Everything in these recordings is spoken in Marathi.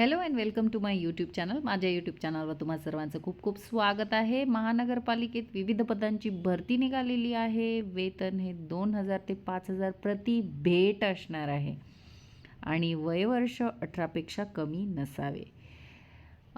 Hello and welcome to my YouTube channel माझ्या यूट्यूब चॅनलवर तुम्हा सर्वांचं खूप खूप स्वागत आहे. महानगरपालिकेत विविध पदांची भरती निघालेली आहे. वेतन हे दोन हजार ते पाच हजार प्रति भेट असणार आहे. आणि वयवर्ष अठरापेक्षा कमी नसावे.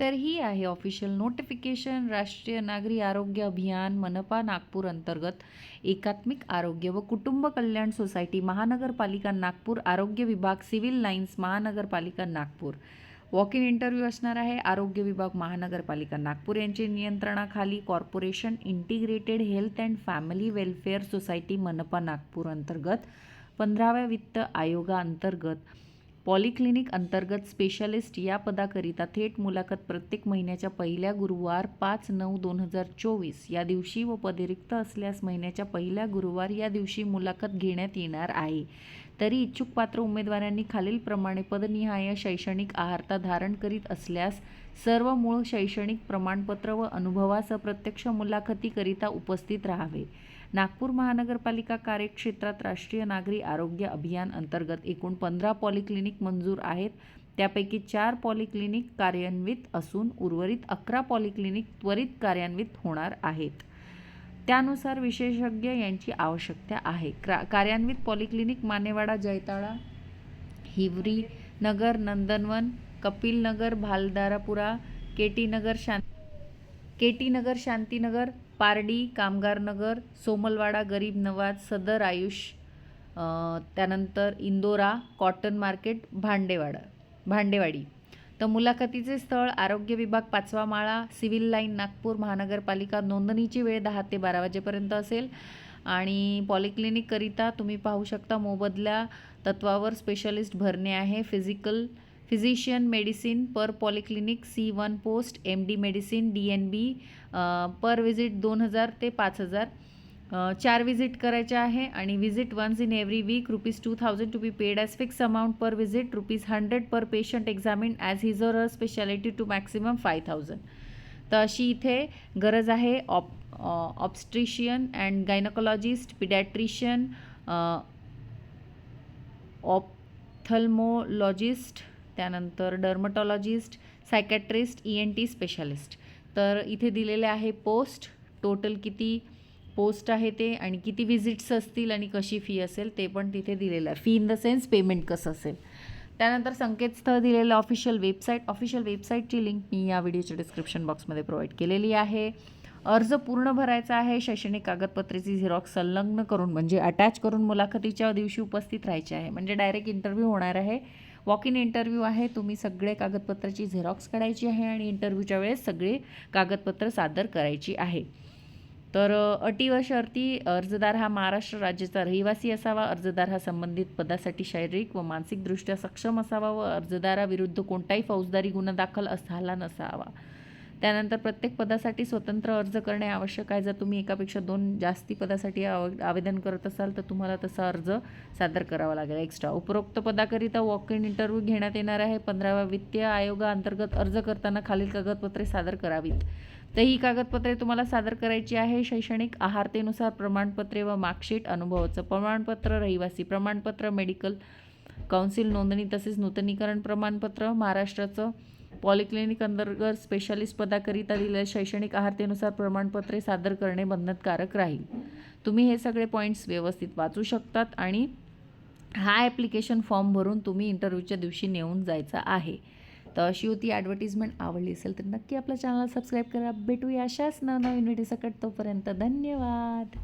तर ही आहे ऑफिशियल नोटिफिकेशन राष्ट्रीय नागरी आरोग्य अभियान मनपा नागपूर अंतर्गत एकात्मिक आरोग्य व कुटुंब कल्याण सोसायटी महानगरपालिका नागपूर आरोग्य विभाग सिव्हिल लाईन्स महानगरपालिका नागपूर. वॉक इन इंटरव्ह्यू असणार आहे. आरोग्य विभाग महानगरपालिका नागपूर यांचे नियंत्रणाखाली corporation integrated health and family welfare society मनपा नागपूर अंतर्गत. पंधराव्या वित्त आयोगाअंतर्गत पॉलिक्लिनिक अंतर्गत स्पेशालिस्ट या पदाकरिता थेट मुलाखत प्रत्येक महिन्याच्या पहिल्या गुरुवार पाच नऊ दोन हजार चोवीस या दिवशी व पदे रिक्त असल्यास महिन्याच्या पहिल्या गुरुवार या दिवशी मुलाखत घेण्यात येणार आहे. तरी इच्छुक पात्र उमेदवारांनी खालीलप्रमाणे पदनिहाय शैक्षणिक आहारता धारण करीत असल्यास सर्व मूळ शैक्षणिक प्रमाणपत्र व अनुभवासह प्रत्यक्ष मुलाखतीकरिता उपस्थित राहावे. नागपूर महानगरपालिका कार्यक्षेत्रात राष्ट्रीय नागरी आरोग्य अभियान अंतर्गत एकूण पंधरा पॉलिक्लिनिक मंजूर आहेत. त्यापैकी चार पॉलिक्लिनिक कार्यान्वित असून उर्वरित अकरा पॉलिक्लिनिक त्वरित कार्यान्वित होणार आहेत. त्यानुसार विशेषज्ञ यांची आवश्यकता आहे. क्रा कार्यान्वित पॉलिक्लिनिक मानेवाडा जैताळा हिवरी नगर नंदनवन कपिल नगर भालदारापुरा केटी नगर शां केटी नगर शांतीनगर पारडी कामगार नगर सोमलवाडा गरीब नवाज सदर आयुष त्यानंतर इंदोरा कॉटन मार्केट भांडेवाडा भांडेवाडी. तर मुलाखतीचे स्थळ आरोग्य विभाग पाचवा माळा सिव्हिल लाईन नागपूर महानगरपालिका नोंदणीची वेळ दहा ते बारा वाजेपर्यंत असेल. आणि पॉलिक्लिनिककरिता तुम्ही पाहू शकता मोबदल्या तत्वावर स्पेशलिस्ट भरणे आहे. Physical physician medicine per polyclinic C one post M D medicine D N B per visit दोन हजार ते पाच हजार. चार विजिट करायच्या आहे आणि visit once in every week rupees two thousand to be paid as fixed amount per visit rupees hundred per patient examine as his or her speciality to maximum five thousand तर अशी इथे गरज आहे op obstetrician and gynaecologist paediatrician ophthalmologist त्यानंतर dermatologist psychiatrist E N T specialist तर इथे दिलेले आहे पोस्ट टोटल किती पोस्ट आहे ते आणि किती विजिट्स असतील आणि कशी फी असेल ते पण तिथे दिलेलं आहे. Fee in the sense payment कसं असेल. त्यानंतर संकेतस्थळ दिलेलं ऑफिशियल वेबसाईट ऑफिशियल वेबसाईटची लिंक मी या व्हिडिओच्या डिस्क्रिप्शन बॉक्समध्ये प्रोव्हाइड केलेली आहे. अर्ज पूर्ण भरायचा आहे. शैक्षणिक कागदपत्रेची झेरॉक्स संलग्न करून म्हणजे अटॅच करून मुलाखतीच्या दिवशी उपस्थित राहायचे आहे. म्हणजे डायरेक्ट इंटरव्ह्यू होणार आहे. वॉक इन इंटरव्ह्यू आहे. तुम्ही सगळे कागदपत्राची झेरॉक्स काढायची आहे आणि इंटरव्ह्यूच्या वेळेस सगळे कागदपत्र सादर करायची आहे. तर अटी व शर्ती अर्जदार हा महाराष्ट्र राज्याचा रहिवासी असावा. अर्जदार हा संबंधित पदासाठी शारीरिक व मानसिकदृष्ट्या सक्षम असावा व अर्जदाराविरुद्ध कोणताही फौजदारी गुन्हा दाखल झाला नसावा. त्यानंतर प्रत्येक पदासाठी स्वतंत्र अर्ज करणे आवश्यक आहे. जर तुम्ही एकापेक्षा दोन जास्ती पदासाठी आव आवेदन करत असाल तर तुम्हाला तसा अर्ज सादर करावा लागेल एक्स्ट्रा. उपरोक्त पदाकरिता वॉक इन इंटरव्ह्यू घेण्यात येणार आहे. पंधराव्या वित्तीय आयोगाअंतर्गत अर्ज करताना खालील कागदपत्रे सादर करावीत. तर ही कागदपत्रे तुम्हाला सादर करायची आहे. शैक्षणिक आहारतेनुसार प्रमाणपत्रे व मार्कशीट अनुभवाचं प्रमाणपत्र रहिवासी प्रमाणपत्र मेडिकल काउन्सिल नोंदणी तसेच नूतनीकरण प्रमाणपत्र महाराष्ट्राचं पॉलिक्लिनिक अंतर्गत स्पेशालिस्ट पदाकरिता दिलेल्या शैक्षणिक आहारतेनुसार प्रमाणपत्रे सादर करणे बंधनकारक राहील. तुम्ही हे सगळे पॉईंट्स व्यवस्थित वाचू शकतात आणि हा ॲप्लिकेशन फॉर्म भरून तुम्ही इंटरव्ह्यूच्या दिवशी नेऊन जायचा आहे. तर अशी होती ॲडव्हर्टिजमेंट आवडली असेल तर नक्की आपल्या चॅनल सबस्क्राईब करा. भेटूया अशाच नवनवीन व्हिडिओ सकट तोपर्यंत धन्यवाद.